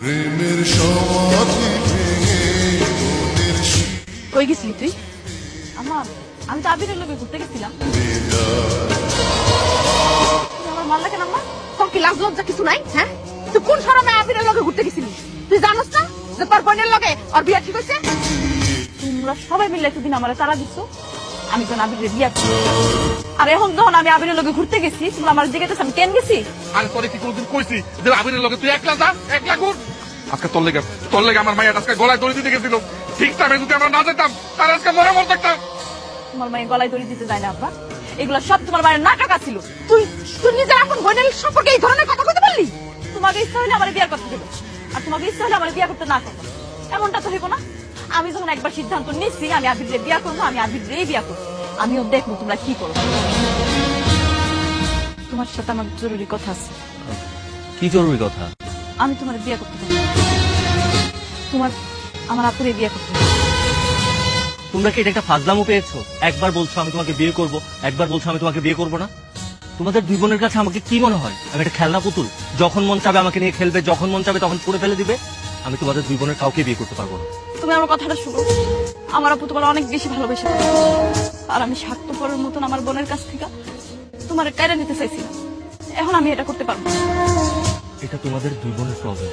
প্রেমের সমাধি কই গেছিলি তুই? আমার আমি তো আবিরের লোকে ঘুরতে গেছিলাম। আমার মারলা কেন আম্মা তোর কি লাজ লজ্জা কিছু নাই? হ্যাঁ? তুই কোন শরমে আবিরের লোকে ঘুরতে গেছিলি? তুই জানোস না যে তোর বোনের লগে আর বিয়া ঠিক হয়েছে? তোমরা সবাই মিলে এতদিন আমার তারা দিচ্ছ। আমি যখন আবিরের বিয়া। আর এখন যখন আমি আবিরের লোকে ঘুরতে গেছি তোমরা আমার দিকে আমি কেন গেছি? আর তোরে কি কোনদিন কইছি যে আবিরের লগে তুই একলা যা একলা ঘুর? আজকে তোর লেগে তোর লেগে আমার মায়ের আজকে গলায় দড়ি দিতে গেছিল। ঠিক টাইমে যদি আমরা না যেতাম তাহলে আজকে মরে মর থাকতাম তোমার মায়ের গলায় দড়ি দিতে যায় না আব্বা। এগুলো সব তোমার মায়ের নাটক ছিল। তুই তুই নিজের এখন বোনের সম্পর্কে এই ধরনের কথা বলতে পারলি? তোমাকে ইচ্ছা হলে আমার বিয়ার করতে দেবে। আর তোমাকে ইচ্ছা হলে আমার বিয়া করতে না করব। এমনটা তো হইব না। আমি যখন একবার সিদ্ধান্ত নিচ্ছি আমি আবিরে বিয়া করব আমি আবিরেই বিয়া করব। আমিও দেখব তোমরা কি করো। তোমার সাথে আমার জরুরি কথা আছে। কি জরুরি কথা? আমি তোমার বিয়ে করতে তোমার আমার আপুরে বিয়ে করতে। তোমরা কি এটা একটা ফাজলামো পেয়েছ? একবার বলছো আমি তোমাকে বিয়ে করব একবার বলছো আমি তোমাকে বিয়ে করব না? তোমাদের দুই বোনের কাছে আমাকে কি মনে হয়? আমি একটা খেলনা পুতুল যখন মন চাবে আমাকে নিয়ে খেলবে যখন মন চাবে তখন ছুড়ে ফেলে দিবে। আমি তোমাদের দুই বোনের কাউকে বিয়ে করতে পারব না। তুমি আমার কথাটা শুনো। আমার আপু তোমার অনেক বেশি ভালোবেসে আর আমি স্বার্থপরের মতন আমার বোনের কাছ থেকে তোমার কেড়ে নিতে চাইছিলাম। এখন আমি এটা করতে পারব। এটা তোমাদের দুই বোনের প্রবলেম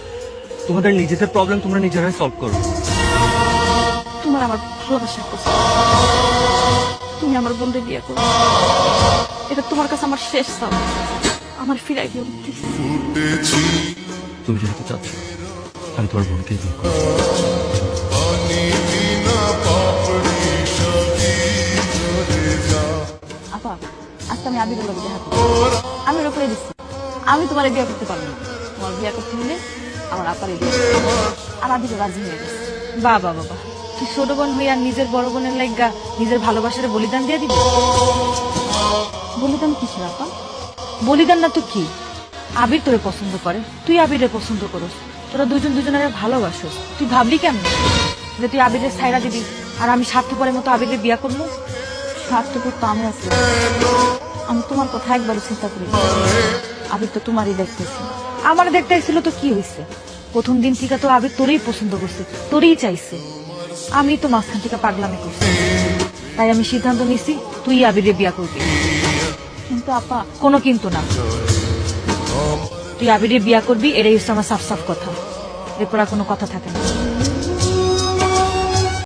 তোমাদের নিজেদের প্রবলেম তোমরা নিজেরাই সলভ করো। তোমার আমার ভালোবাসার কথা। তুমি আমার বোনকে বিয়ে করো। এটা তোমার কাছে আমার শেষ চাও আমার ফিরাই দিও। তুমি যেহেতু চাচ্ছ আমি তোমার বোনকে বিয়ে করব। আপা আজকে আমি আবির লোক দেখা আমি ওর উপরে দিচ্ছি। আমি তোমার বিয়ে করতে পারব না। তোমার বিয়ে করতে হলে আমার আপারে বিয়ে আর আবির রাজি হয়ে গেছে। বাবা বাবা। তুই ছোট বোন হইয়া নিজের বড় বোনের লাগা নিজের ভালোবাসার বলিদান দিয়ে দিবি? বলিতাম কিছু আপা? বলিদান না তো কি? আবির তোরে পছন্দ করে তুই আবিরে পছন্দ করস। তোরা দুজন দুজনের ভালোবাসোস। তুই ভাবলি কেমন? যে তুই আবিরের ছাইরা দিবি আর আমি স্বার্থপরের মতো আবিরের বিয়া করব? স্বার্থপর তো আমি আছি। আমি তোমার কথা একবারও চিন্তা করি আবির তো তোমারই দেখতেছি আমার দেখতে ছিল তো কি হয়েছে? প্রথম দিন থেকে তো আবির তোরই পছন্দ করছে, তোরই চাইছে। আমি তো মাঝখান থেকে পাগলামি করছি। তাই আমি সিদ্ধান্ত নিছি তুই আবিরে বিয়া করবি। কিন্তু আপা, কোনো কিন্তু না। তুই আবিরে বিয়া করবি, এটাই হচ্ছে আমার সাফ সাফ কথা। এরপর আর কোনো কথা থাকে না।